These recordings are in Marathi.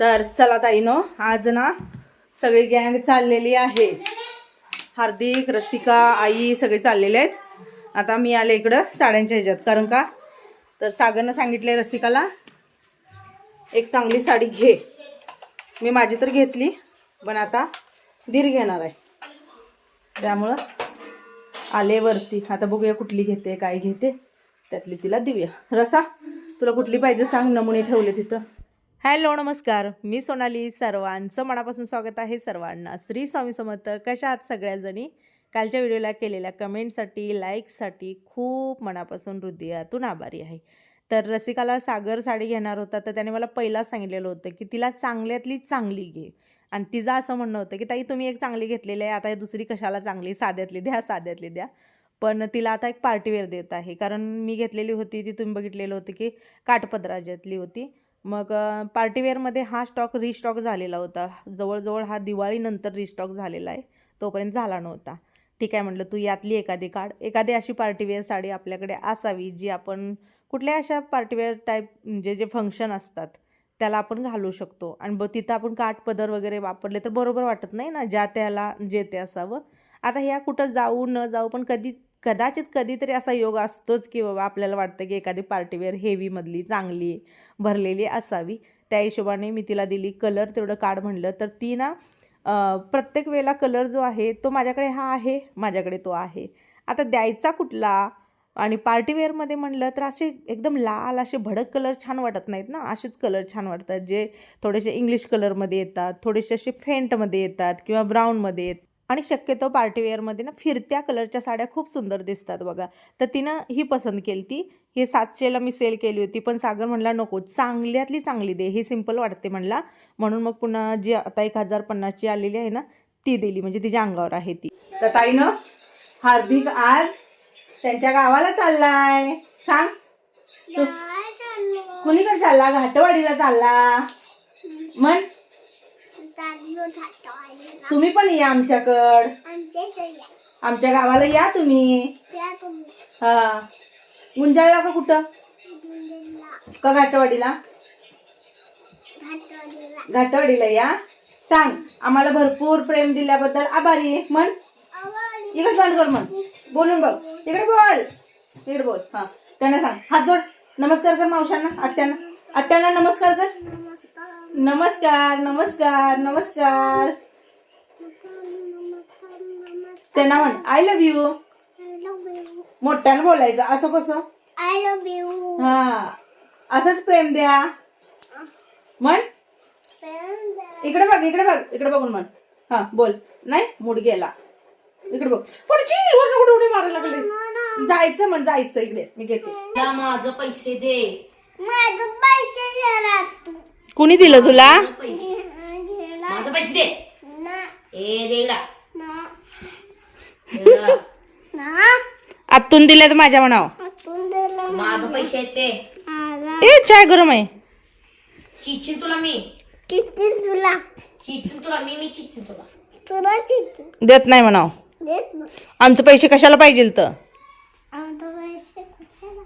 तर चला ताईनो आज ना सगळी गँग चाललेली आहे. हार्दिक रसिका आई सगळे चाललेले आहेत. आता मी आले इकडं साड्यांच्या ह्याच्यात. कारण का? तर सागरनं सांगितले रसिकाला एक चांगली साडी घे. मी माझी तर घेतली पण आता दीर घेणार आहे. त्यामुळं आले वरती. आता बघूया कुठली घेते काय घेते. त्यातली तिला देऊया. रसा तुला कुठली पाहिजे सांग नमुने ठेवले तिथं. हॅलो नमस्कार. मी सोनाली सर्वांचं मनापासून स्वागत आहे सर्वांना. श्री स्वामी समर्थ कशा आहात सगळ्याजणी? कालच्या व्हिडिओला केलेल्या कमेंटसाठी लाईकसाठी खूप मनापासून हृदयातून आभारी आहे. तर रसिकाला सागर साडी घेणार होता तर त्याने मला पहिलाच सांगितलेलं होतं की तिला चांगल्यातली चांगली घे. आणि तिचं असं म्हणणं होतं की ताई तुम्ही एक चांगली घेतलेली आहे आता दुसरी कशाला चांगली? साध्यातली द्या साध्यातली द्या. पण तिला आता एक पार्टीवेअर देत आहे. कारण मी घेतलेली होती ती तुम्ही बघितलेलं होतं की काठपदराज्यातली होती. मग पार्टीवेअरमध्ये हा स्टॉक रिस्टॉक झालेला होता. जवळजवळ हा दिवाळीनंतर रिस्टॉक झालेला आहे. तोपर्यंत झाला नव्हता. ठीक आहे म्हटलं तू यातली एखादी काढ. एखादी अशी पार्टीवेअर साडी आपल्याकडे असावी जी आपण कुठल्या अशा पार्टीवेअर टाईप म्हणजे जे फंक्शन असतात त्याला आपण घालू शकतो. आणि ब तिथं आपण काठपदर वगैरे वापरले तर बरोबर वाटत नाही ना ज्या त्याला जे ते असावं. आता ह्या कुठं जाऊ न जाऊ पण कधी कदाचित कधीतरी असा योग असतोच की बाबा आपल्याला वाटतं की एखादी पार्टीवेअर हेवीमधली चांगली भरलेली असावी. त्या हिशोबाने मी तिला दिली कलर तेवढं काढ म्हणलं तर ती ना प्रत्येक वेळेला कलर जो आहे तो माझ्याकडे हा आहे माझ्याकडे तो आहे. आता द्यायचा कुठला? आणि पार्टीवेअरमध्ये म्हणलं तर असे एकदम लाल असे भडक कलर छान वाटत नाहीत ना? असेच कलर छान वाटतात जे थोडेसे इंग्लिश कलरमध्ये येतात थोडेसे असे फेंटमध्ये येतात किंवा ब्राऊनमध्ये येत आणि शक्यतो पार्टीवेअरमध्ये ना फिरत्या कलरच्या साड्या खूप सुंदर दिसतात बघा. तर तिनं ही पसंत केली ती. ही सातशेला मी सेल केली होती पण सागर म्हणला नको चांगल्यातली चांगली दे ही सिंपल वाटते म्हणला. म्हणून मग पुन्हा जी आता एक हजार पन्नासची आलेली आहे ना ती दिली म्हणजे तिच्या अंगावर आहे ती. तर ताईनं हार्दिक आज त्यांच्या गावाला चाललाय. सांग. कुणीकडे चालला? घाटवाडीला चालला. म्हण. तुम्ही पण या आमच्याकड. आमच्या गावाला या तुम्ही. हा. गुंजाळला का कुठं? का घाटवाडीला? घाटवाडीला या. सांग आम्हाला भरपूर प्रेम दिल्याबद्दल आभारी म्हण. इकडे बंद कर म्हण. बोलून बघ. इकडे बोल. इकडे बोल. हा. त्यांना सांग. हात जोड. नमस्कार कर मावशांना आत्यांना. आत्यांना नमस्कार कर. नमस्कार नमस्कार नमस्कार. त्यांना म्हण आय लव्ह यू मोठ्यानं बोलायचं. असं कसं? आय लव्ह यू हा. असंच प्रेम द्या. म्हण. इकडे बघ इकडे बघ इकडे बघून म्हण. हा बोल. नाही मूड गेला. इकडे बघ. पुढची वरनं कुठे उडी मारायला लागलीस. जायचं म्हण जायचं इकडे. मी घेते. माझं पैसे दे. माझं पैसे कुणी दिलं तुला? पैसे माझं पैसे दे. ना. ए दे इकडं. ना. इकडं. ना. आतून दिले तर माझ्या म्हणाव. आपण दिलं माझं पैसे आहेत ते. ए चाय गरम आहे. चिचिन तुला मी. किती तुला. चिचिन तुला मी मी चिचिन तुला. तुला किती देत नाही म्हणाव. आमचे पैसे कशाला पाहिजे तर आमचं पैसे कशाला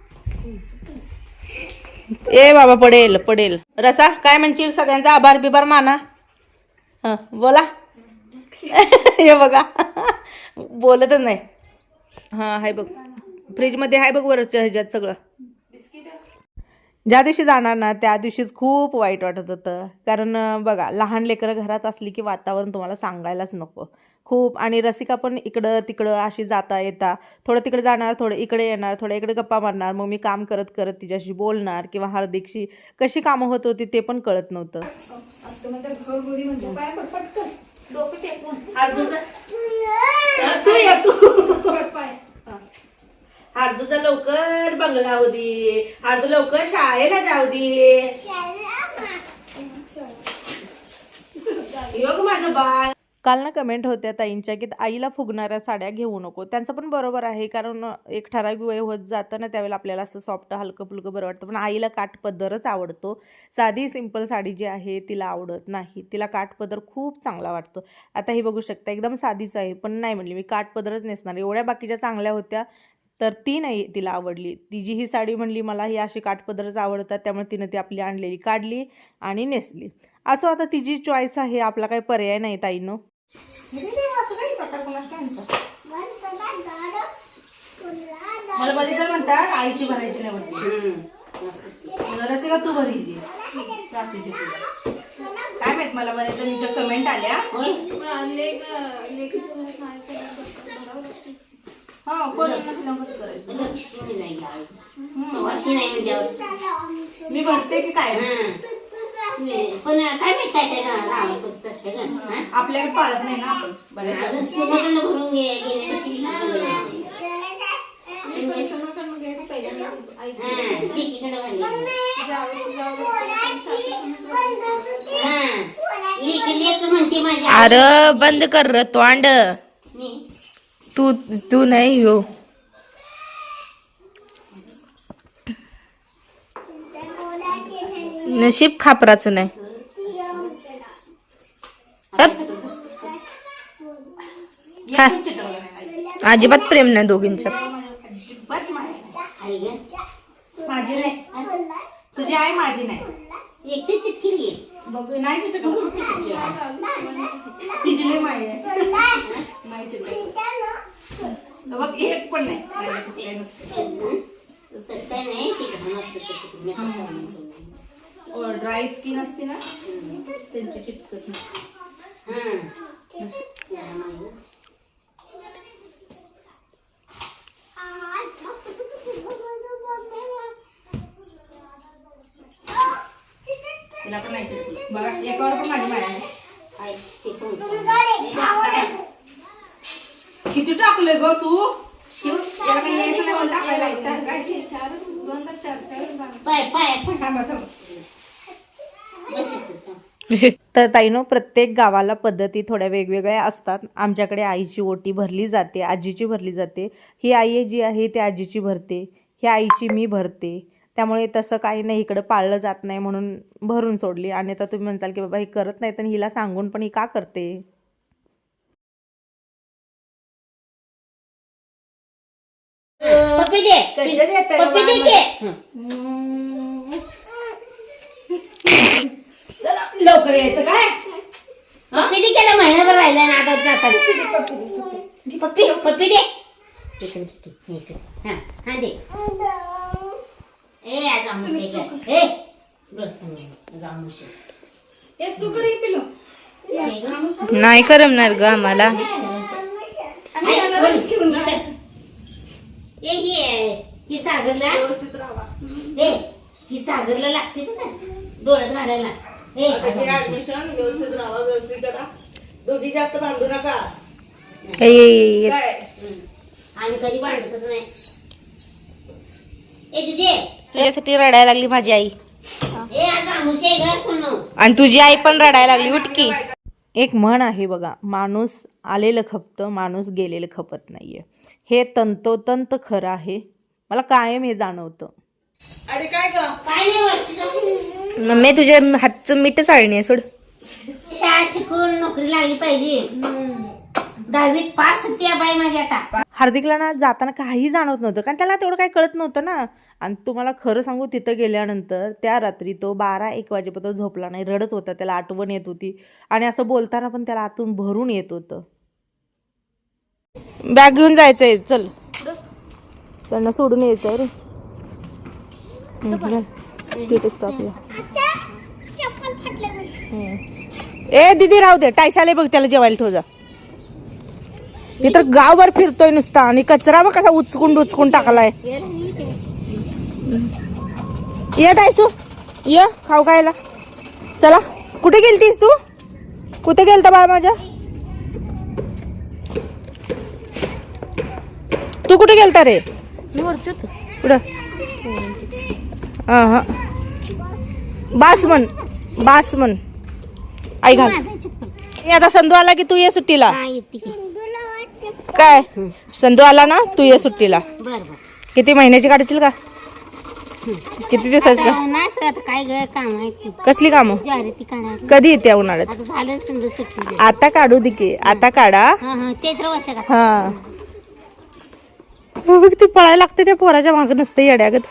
ए बाबा पडेल पडेल. रसा काय म्हणशील? सगळ्यांचा आभार बिभार माना. हं बोला. हे बघा. बोलतच नाही. हां आहे बघ. फ्रीजमध्ये आहे बघ वरच्या ह्याच्यात सगळं. ज्या दिवशी जाणार ना त्या दिवशीच खूप वाईट वाटत होतं. कारण बघा लहान लेकरं घरात असली की वातावरण तुम्हाला सांगायलाच नको. खूप आणि रसिका पण इकडं तिकडं अशी जाता येता थोडं तिकडे जाणार थोडं इकडे येणार थोडं इकडे गप्पा मारणार मग मी काम करत करत तिच्याशी बोलणार किंवा हार्दिकशी कशी कामं होत होती ते पण कळत नव्हतं. हार्दूचा लवकर बंगला होऊ दे. हार्दू लवकर शाळेला जाऊ दे. योग माझं बाळ. काल ना कमेंट होत्या ताईंच्या की आईला फुगणाऱ्या साड्या घेऊ नको. त्यांचं पण बरोबर आहे कारण एक ठराविक वय होत जातं ना त्यावेळेला आपल्याला असं सॉफ्ट हलकं फुलकं बरं वाटतं. पण आईला काठपदरच आवडतो. साधी सिंपल साडी जी आहे तिला आवडत नाही. तिला काठपदर खूप चांगला वाटतो. आता ही बघू शकता एकदम साधीच आहे. पण नाही म्हणली मी काठपदरच नेसणार. एवढ्या बाकीच्या चांगल्या होत्या तर ती नाही तिला आवडली. तिची ही साडी म्हणली मला ही अशी काठपदरच आवडतात त्यामुळे तिनं ती आपली आणलेली काढली आणि नेसली. असं आता तिची चॉईस आहे आपला काही पर्याय नाही ताईनं. मला मध्ये तर म्हणतात आईची भरायची नाही म्हणते रसिका तू भरीची? सासूची तुझ्या. काय माहीत मला तर कमेंट आल्या. हा कोणी नसल्यावर कसं करायचं लक्ष्मी नाही लावली. सुवासिनी नाही म्हणजे मी भरते की काय हं. पण काय माहीत काय काय नाव करत असते का हं? आपल्याला पाळत नाही ना आपण अजून भरून घे हं. हं. लेक लेक म्हणते. अरे बंद कर र तोंड मी तू तू नाही हो नशीब खापराचं नाही. अजिबात प्रेम नाही दोघींच्यात. माझी नाही. तुझी आहे माझी नाही. एकटी चिटकी बघ नाही तिची लई माई आहे नाही चिटकलं. बघ एक पण नाही. ड्राय स्किन असते ना त्यांची चिटकत नाही हं. जरा बघा एकावर पण माझी माया? किती टाकले ग तू. तर ताईनो प्रत्येक गावाला पद्धती थोड्या वेगवेगळ्या असतात. आमच्याकडे आईची ओटी भरली जाते आजीची भरली जाते. ही आई जी आहे ती आजीची भरते. ही आईची मी भरते. त्यामुळे तसं काही नाही इकडं पाळलं जात नाही म्हणून भरून सोडली. आणि आता तुम्ही म्हणताल की बाबा ही करत नाही तर हिला सांगून पण ही का करते. लवकर यायचं काय? पप्पी दे केला महिनाभर राहिला ना आता जातात पप्पी पप्पी दे. हा हा दे. ए आज ए आमुषे नाही करमणार ग आम्हाला. ए ही ही सागरला. ए ही सागरला लागते ना. डोळ्यात घालायला. ए. ऍडमिशन व्यवस्थित राहा व्यवस्थित करा. दोघी जास्त भांडू नका. आम्ही कधी भांडतच नाही. ए दिदी. तुझ्यासाठी रडायला लागली माझी आई. आणि तुझी आई पण रडायला लागली उठकी. एक म्हण आहे बघा माणूस आलेलं खपतं माणूस गेलेलं खपत नाहीये. हे तंतोतंत खरं आहे. मला कायम हे जाणवतं. अरे काय ग? काय नाही वर्षी मम्मी तुझ्या हातचं मीठच आळणी आहे सोड. शाळा शिकून नोकरी लागली पाहिजे. दहावीत पास होती बाई माझी आता. हार्दिकला ना जाताना काही जाणवत नव्हतं कारण त्याला तेवढं काही कळत नव्हतं ना. आणि तुम्हाला खरं सांगू तिथं गेल्यानंतर त्या रात्री तो बारा एक वाजेपर्यंत झोपला नाही रडत होता त्याला आठवण येत होती आणि असं बोलताना पण त्याला आतून भरून येत होतं. बॅग घेऊन जायचंय चल. त्यांना सोडून यायचं आहे रे. तिथेच आपल्या. ए दीदी राहू दे. टायशाले बघ त्याला जेवायला ठेव जा. हे तर गावभर फिरतोय नुसता आणि कचरा बघ कसा उचकून उचकून टाकलाय ये टायसू ये खाऊ खायला. चला कुठे गेलतीस तू? कुठे गेलता बाळ माझ्या? तू कुठे गेलता रे? कुठं हा हा बास म्हण बास म्हण आई घाल. ए, आता संधू आला की तू ये सुट्टीला? काय? संधू आला ना? तू ये सुट्टीला. किती महिन्याची काढशील का? किती दिवसाची का? नाही काय ग काम आहे की. कसली कामं? जाहिराती काढायला कधी येते उन्हाळ्यात? आता झालं समजा सुट्टी आता काढू दे की आता काढा. हा हा चैत्र वर्षात. हा. बघ ते पळायला लागते त्या पोराच्या मागं नसते येड्यागत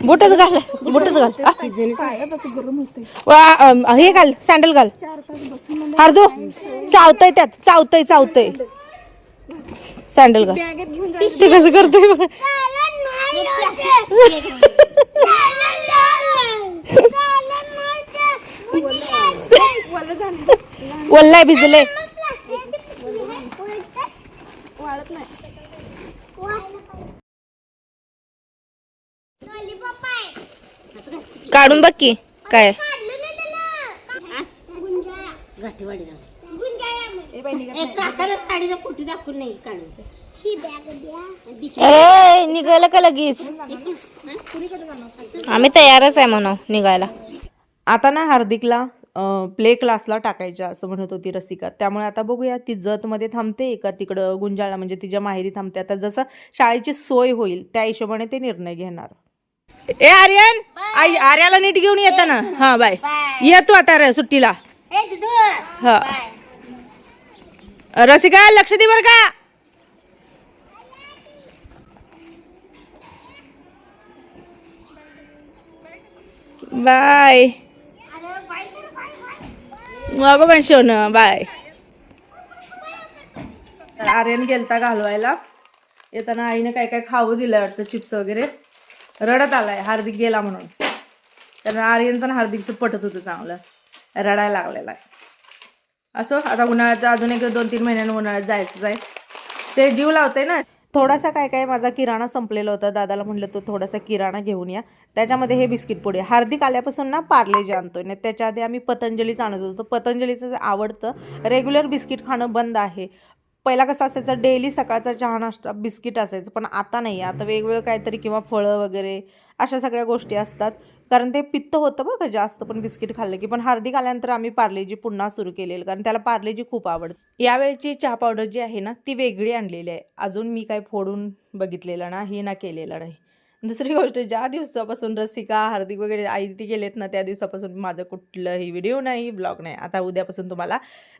बोटच घाल बोटच घाल. आ. वा, अम, हे घाल सँडल घाल. हार्दो चावतय त्यात चावतय चावतय. सँडल घाल. ते कसं करतोय बघ. भिजले काढून बघ की काय. घाटीवाडी साडीचा फोटो दाखवून नाही काढून. ही बॅग द्या. ए निघायला का लगेच? आम्ही तयारच आहे म्हणून निघायला. आता ना हार्दिकला प्ले क्लासला टाकायच्या असं म्हणत होती रसिका. त्यामुळे आता बघूया ती जतमध्ये थांबते का तिकडं गुंजाळा म्हणजे तिच्या माहेरी थांबते. आता जसं शाळेची सोय होईल त्या हिशोबाने ते निर्णय घेणार. ए आर्यन! आई आर्याला नीट घेऊन येता ना. हा बाय. ये तू आता रे सुट्टीला. ए दिदू हा. रसिका लक्ष दे बर का. बाय. मग पण शोन बाय. आर्यन गेलता घालवायला. येताना आईने काय काय खाऊ दिलं वाटतं चिप्स वगैरे. रडत आलाय हार्दिक गेला म्हणून. कारण आर्यन पण हार्दिकचं पटत होतं चांगलं. रडायला लागलेला. आहे असो? आता उन्हाळ्यात अजून एक दोन तीन महिन्याने उन्हाळ्यात जायचं आहे. ते जीव लावते ना? थोडासा काय काय माझा किराणा संपलेला होता. दादाला म्हटलं तो थोडासा किराणा घेऊन या. त्याच्यामध्ये हे बिस्किट पुढे हार्दिक आल्यापासून ना पार्ले जे आणतोय. ना त्याच्या आधी आम्ही पतंजलीच आणत होतो. पतंजलीचं जे आवडतं रेग्युलर बिस्किट खाणं बंद आहे. पहिला कसं असायचं डेली सकाळचा चहा नाश्ता बिस्किट असायचं. पण आता नाही. आता वेगवेगळं काहीतरी किंवा फळं वगैरे अशा सगळ्या गोष्टी असतात. कारण ते पित्त होतं बरं का जास्त पण बिस्किट खाल्लं की. पण हार्दिक आल्यानंतर आम्ही पार्लेजी पुन्हा सुरू केलेलं कारण त्याला पार्लेजी खूप आवडते. यावेळची चहा पावडर जी आहे ना ती वेगळी आणलेली आहे. अजून मी काय फोडून बघितलेलं नाही ना केलेलं नाही. दुसरी गोष्ट ज्या दिवसापासून रसिका हार्दिक वगैरे आई ती गेलेत ना त्या दिवसापासून माझं कुठलंही व्हिडिओ नाही ब्लॉग नाही. आता उद्यापासून तुम्हाला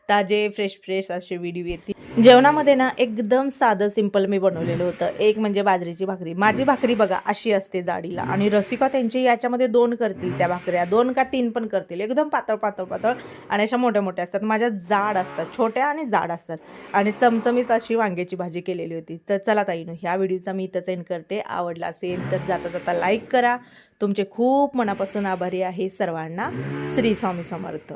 ताजे फ्रेश फ्रेश असे व्हिडिओ येतील. जेवणामध्ये ना एकदम साधं सिंपल मी बनवलेलं होतं. एक म्हणजे बाजरीची भाकरी. माझी भाकरी बघा अशी असते जाडीला. आणि रसिका त्यांची याच्यामध्ये दोन करतील त्या भाकऱ्या. दोन का तीन पण करतील. एकदम पातळ पातळ पातळ. आणि अशा मोठ्या मोठ्या असतात. माझ्या जाड असतात. छोट्या आणि जाड असतात. आणि चमचमीत अशी वांग्याची भाजी केलेली होती. तर चला ताईनो ह्या व्हिडिओचा मी इथंच एंड करते. आवडला असेल तर जाता जाता लाईक करा. तुमचे खूप मनापासून आभारी आहे सर्वांना. श्री स्वामी समर्थ.